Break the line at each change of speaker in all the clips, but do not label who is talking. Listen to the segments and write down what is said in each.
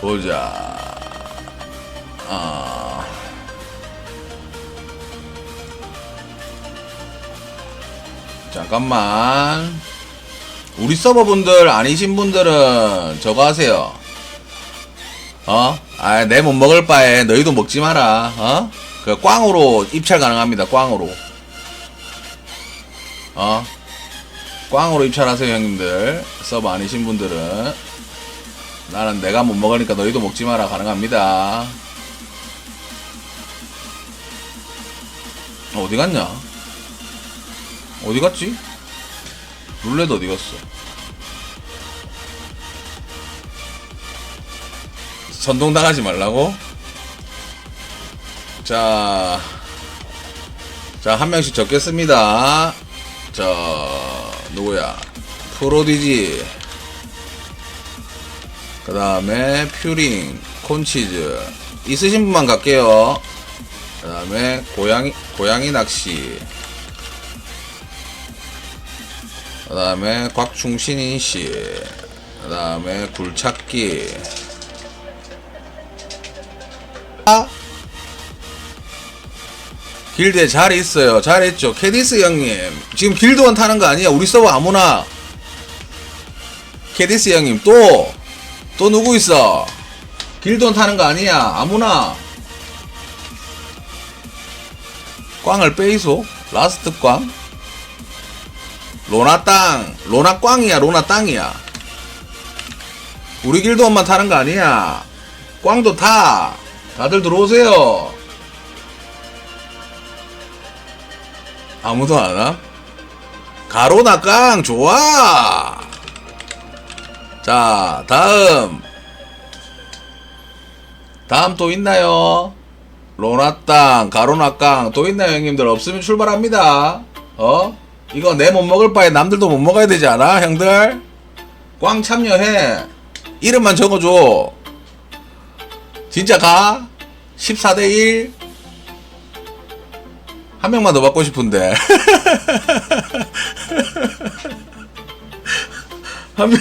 보자. 아. 잠깐만. 우리 서버분들 아니신 분들은 저거 하세요. 어? 아, 내 못 먹을 바에 너희도 먹지 마라. 어? 그 꽝으로 입찰 가능합니다. 꽝으로. 어? 꽝으로 입찰하세요, 형님들. 서버 아니신 분들은. 나는 내가 못 먹으니까 너희도 먹지 마라. 가능합니다. 어디 갔냐? 어디 갔지? 룰렛 어디 갔어? 선동 당하지 말라고? 자, 자, 한 명씩 적겠습니다. 자, 누구야? 프로디지. 그 다음에 퓨링, 콘치즈. 있으신 분만 갈게요. 그 다음에 고양이, 고양이 낚시. 그 다음에 곽충신인 씨. 그 다음에 굴찾기. 아? 길드에 잘 있어요. 잘했죠. 캐디스 형님. 지금 길드원 타는 거 아니야? 우리 서버 아무나. 캐디스 형님 또. 또 누구 있어? 길드원 타는 거 아니야? 아무나. 꽝을 빼이소? 라스트 꽝? 로나 땅. 로나 꽝이야. 로나 땅이야. 우리 길드원만 타는 거 아니야? 꽝도 타. 다들 들어오세요. 아무도 안 와? 가로나 깡 좋아. 자 다음 다음 또 있나요? 로나 땅 가로나 깡 또 있나요 형님들 없으면 출발합니다. 어? 이거 내 못 먹을 바에 남들도 못 먹어야 되지 않아 형들? 꽝 참여해. 이름만 적어줘. 진짜 가? 14대 1? 한 명만 더 받고 싶은데. 한 명,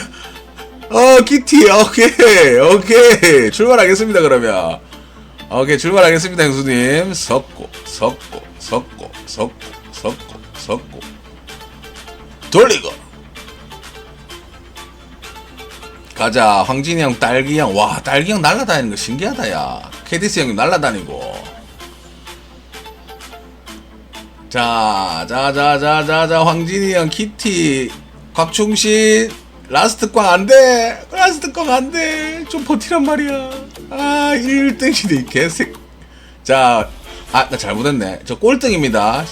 어, 키티, 오케이, 오케이. 출발하겠습니다, 그러면. 오케이, 출발하겠습니다, 형수님. 섞고, 섞고, 섞고, 섞고, 섞고, 섞고. 돌리고. 가자, 황진이 형, 딸기 형. 와, 딸기 형 날라다니는 거 신기하다, 야. 캐디스 형님 날라다니고. 자, 자, 자, 자, 자, 자, 황진이 형, 키티, 곽충신, 라스트 꽝 안 돼! 라스트 꽝 안 돼! 좀 버티란 말이야. 아, 1등이네, 개색. 자, 아, 나 잘못했네. 저 꼴등입니다.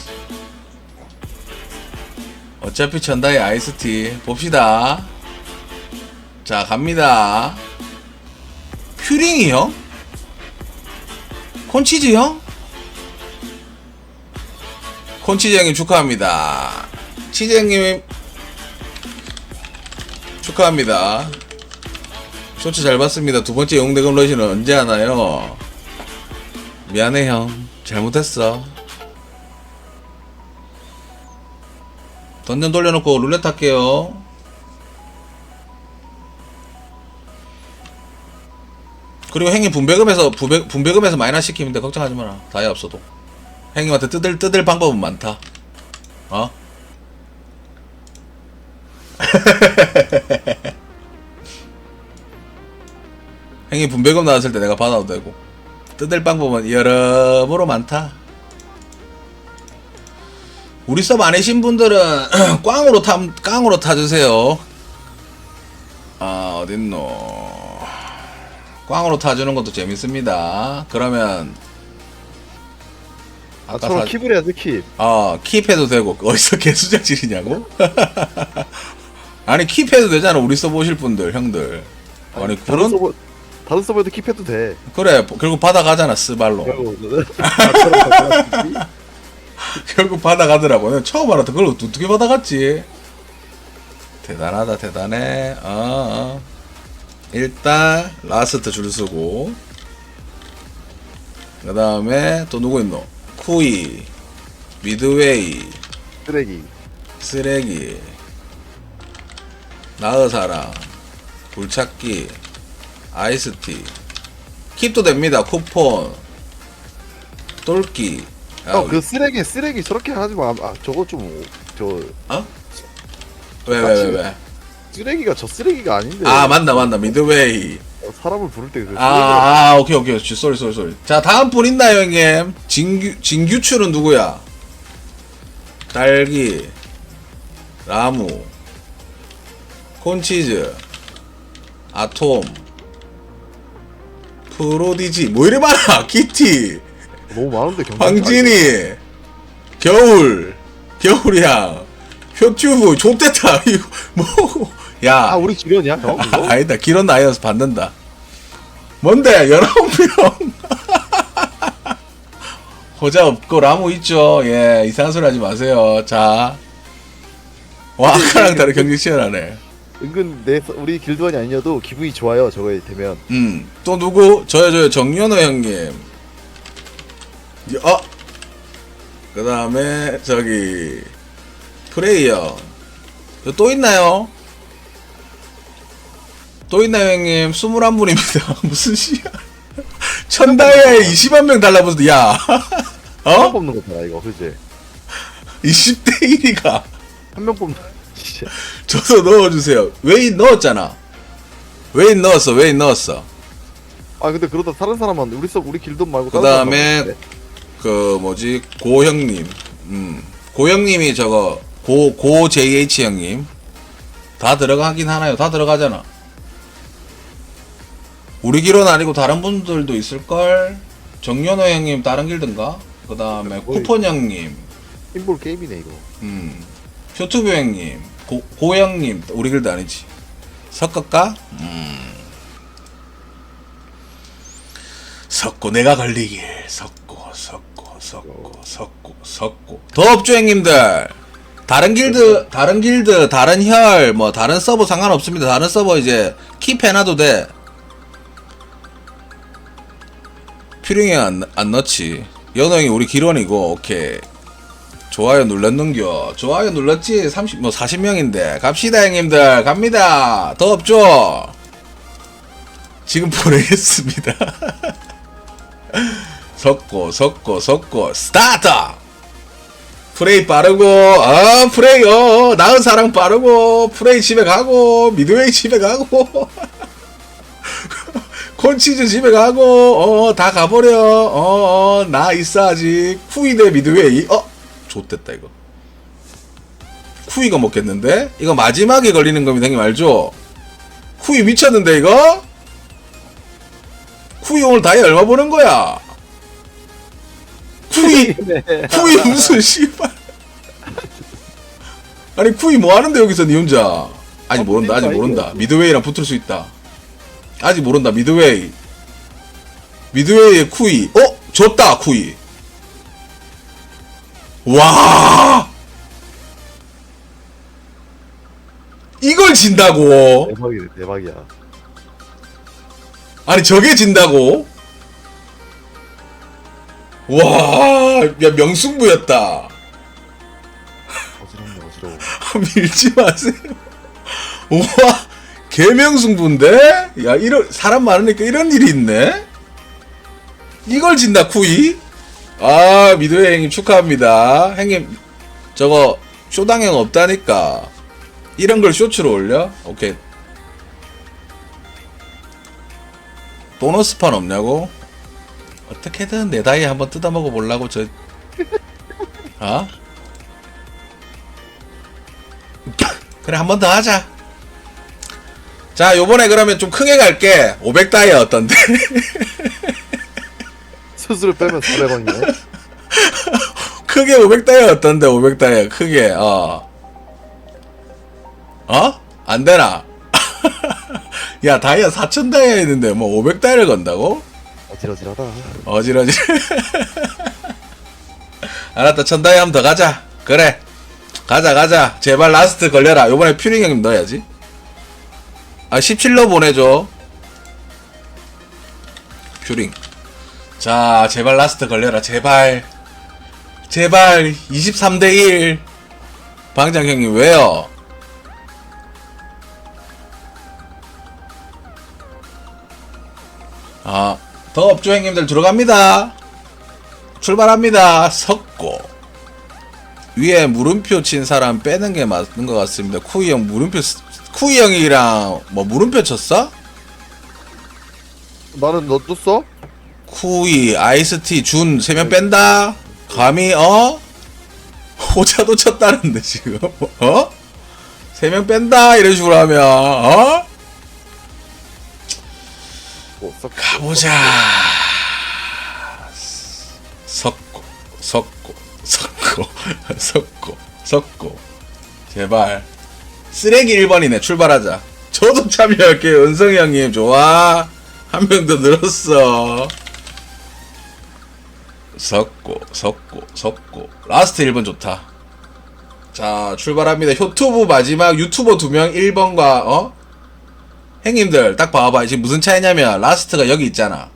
어차피 천다의 아이스티. 봅시다. 자, 갑니다. 퓨링이 형? 콘치즈 형? 콘치즈 형님 축하합니다. 치즈 형님 축하합니다. 쇼츠 잘 봤습니다. 두 번째 영대금 러시는 언제 하나요? 미안해 형. 잘못했어. 던전 돌려놓고 룰렛 할게요. 그리고 행님 분배금에서 분배, 분배금에서 마이너스 시키면 돼 걱정하지 마라 다이 없어도 행님한테 뜯을 뜯을 방법은 많다 어? 행님 분배금 나왔을 때 내가 받아도 되고 뜯을 방법은 여러모로 많다 우리 서버 아니신 분들은 꽝으로 타 깡으로 타주세요 아 어딨노 꽝으로 타주는 것도 재밌습니다. 그러면
아, 서로
사,
킵을 해야지 킵.
어 킵해도 되고 어디서 개수작질이냐고? 아니 킵해도 되잖아 우리 오실 분들 형들. 아니
다른
그런
서버 다른 서버에도 킵해도 돼.
그래 결국 받아가잖아 스발로. 결국 받아가더라고. 내가 처음 알았다. 그걸 어떻게 받아갔지? 대단하다 대단해. 어, 어. 일단 라스트 줄 서고 그 다음에 또 누구 있노? 쿠이 미드웨이
쓰레기.
쓰레기 나의 사랑 굴찾기 아이스티 킵도 됩니다. 쿠폰 똘끼. 야,
형그 쓰레기 쓰레기 저렇게 하지 마. 아 저거
좀저왜왜 왜 왜?
쓰레기가 저 쓰레기가 아닌데.
아 맞다 맞다 미드웨이.
어, 사람을 부를 때그 쓰레기가
아, 아 오케이 오케이. 쏘리 쏘리 쏘리. 자 다음 분 있나요 형님? 진규 진규출은 누구야? 딸기 라무 콘치즈 아톰 프로디지. 뭐 이래 많아 키티.
너무 많은데 경찰.
황진이. 겨울. 겨울이야. 표튜브 좆됐다. 이거 뭐야.
아 우리 주변이야 형? 이거?
아 니다 길은 나이어서 받는다. 뭔데 연합병 호자 없고 라무 있죠? 예 이상한 소리 하지 마세요. 자와 아까랑 다른 경기 치열하네
은근 내 우리 길드원이 아니어도 기분이 좋아요 저거에 되면.
음 또 누구 저요 저요 정연호 형님 어? 그 다음에 저기 프레이어 저또 있나요? 또 있나요 형님? 21분입니다 무슨 시야 천다에 20만 명 달라붙어 야
한 명
어?
뽑는 거잖아 이거 그지?
20대 1위가
한 명 뽑는. 진짜.
저도 넣어주세요. 웨인 넣었잖아. 웨인 넣었어 웨인 넣었어.
아 근데 그러다 다른 사람은 우리 서 우리 길드원 말고
그
다른 사람
다음에. 그 뭐지? 고형님. 음. 고형님이 저거 고 고 JH 형님. 다 들어가긴 하나요? 다 들어가잖아. 우리 길은 아니고 다른 분들도 있을 걸? 정연호 형님 다른 길든가? 그 다음에
거의-
쿠폰 형님.
힘볼 게임이네 이거.
음. 표투브 형님 고, 고 형님 우리 길도 아니지. 섞을까? 음. 섞고 내가 걸리길 섞고 섞고 섞고 섞고 섞고. 더 없죠 형님들. 다른 길드 다른 길드 다른 혈 뭐 다른 서버 상관없습니다. 다른 서버 이제 킵 해놔도 돼. 퓨링이 안, 안 넣지. 연호 형이 우리 기론이고 오케이 좋아요 눌렀는겨. 좋아요 눌렀지? 30 뭐 40명인데. 갑시다 형님들. 갑니다. 더 없죠? 지금 보내겠습니다. 섞고 섞고 섞고. 스타트! 프레이 빠르고. 아 프레이 어 나은 사랑 빠르고. 프레이 집에 가고. 미드웨이 집에 가고. 콘치즈 집에 가고. 어 다 가버려. 어나 있어 아직. 후이 대 미드웨이. 어 좋됐다 이거. 후이가 먹겠는데? 이거 마지막에 걸리는 겁니다 형님 알죠? 후이 미쳤는데 이거? 후이 오늘 다이 얼마 버는 거야? 후이 쿠이 무슨 씨발. 아니 쿠이 뭐 하는데 여기서 니 혼자? 아직 모른다 아직 모른다. 미드웨이랑 붙을 수 있다. 아직 모른다 미드웨이. 미드웨이의 쿠이. 어? 졌다 쿠이 와 이걸 진다고
대박이네 대박이야.
아니 저게 진다고 와야 명승부였다
어지럽네 어지러워.
밀지 마세요. 우와, 개명승부인데? 야, 이런, 사람 많으니까 이런 일이 있네? 이걸 진다, 쿠이? 아, 미도의 형님 축하합니다. 형님, 저거, 쇼당형 없다니까. 이런 걸 쇼츠로 올려? 오케이. 보너스 판 없냐고? 어떻게든 내 다이 한번 뜯어먹어 보려고, 저, 어? 그래 한 번 더 하자 자 요번에 그러면 좀 크게 갈게 500 다이아 어떤데
수수료 빼면 400원이네.
크게 500다이아 어떤데 500다이아 크게 어. 어? 안 되나? 야 다이아 4000다이아 있는데 뭐 500다이아를 건다고?
어지러지하다.
어지러지. 알았다 1000다이아 한번 더 가자. 그래. 가자 가자. 제발 라스트 걸려라. 요번에 퓨링 형님 넣어야지. 아 17로 보내줘. 퓨링 자 제발 라스트 걸려라 제발 제발 23대1 방장 형님 왜요 아, 더 업주 형님들 들어갑니다. 출발합니다. 섰고 위에 물음표 친 사람 빼는 게 맞는 것 같습니다. 쿠이 형 물음표 쓰- 쿠이 형이랑 뭐 물음표 쳤어?
나는 너또 써?
쿠이 아이스티 준 세 명 뺀다. 감히 어 호자도 쳤다는데 지금 어? 세 명 뺀다 이런 식으로 하면 어? 가보자. 섞고, 섞고, 섞고, 섞고, 섞고. 제발. 쓰레기 1번이네. 출발하자. 저도 참여할게요. 은성이 형님. 좋아. 한 명 더 늘었어. 섞고, 섞고, 섞고. 라스트 1번 좋다. 자, 출발합니다. 효투브 마지막 유튜버 두 명 1번과, 어? 형님들 딱 봐봐 지금 무슨 차이냐면 라스트가 여기 있잖아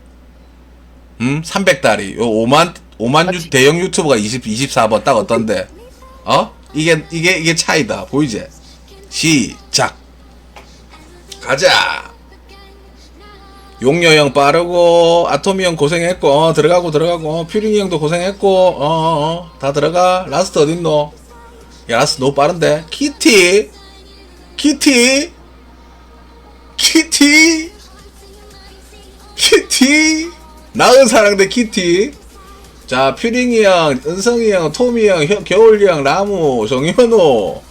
음? 300달이 요 5만 5만 유, 대형 유튜버가 20 24번 딱 어떤데 어? 이게 이게 이게 차이다 보이지 시작 가자 용녀 형 빠르고 아토미 형 고생했고 어, 들어가고 들어가고 어, 퓨링이 형도 고생했고 어어어 다 들어가. 라스트 어딨노? 야 라스트 너무 빠른데? 키티? 키티? 키티? 키티? 나은 사랑 대 키티? 자 퓨링이 형 은성이 형 토미 형 혀- 겨울이 형 라무 정현호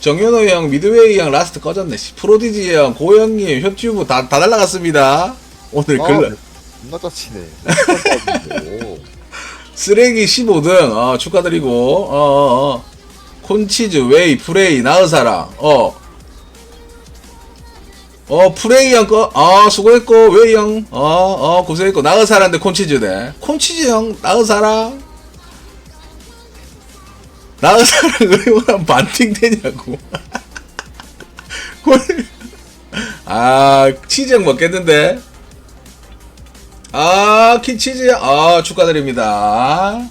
정현호 형 미드웨이 형 라스트 꺼졌네 씨. 프로디지 형 고영님 협튜브 다, 다 날라갔습니다 오늘
아,
글
존나 짜치네. 오.
쓰레기 15등 어, 축하드리고 어, 어, 어. 콘치즈 웨이 프레이 나으사랑 어. 어 프레이 형 거 아 수고했고 웨이 형 어 어 고생했고 나으사랑인데 콘치즈네 콘치즈 형 나으사랑 나으사랑 의원한 반팅 되냐고 아 치즈 형 먹겠는데 아, 키치즈, 아, 축하드립니다.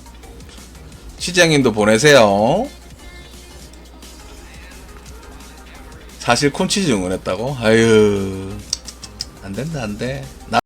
치즈형님도 보내세요. 사실 콘치즈 응원했다고? 아유, 안 된다, 안 돼.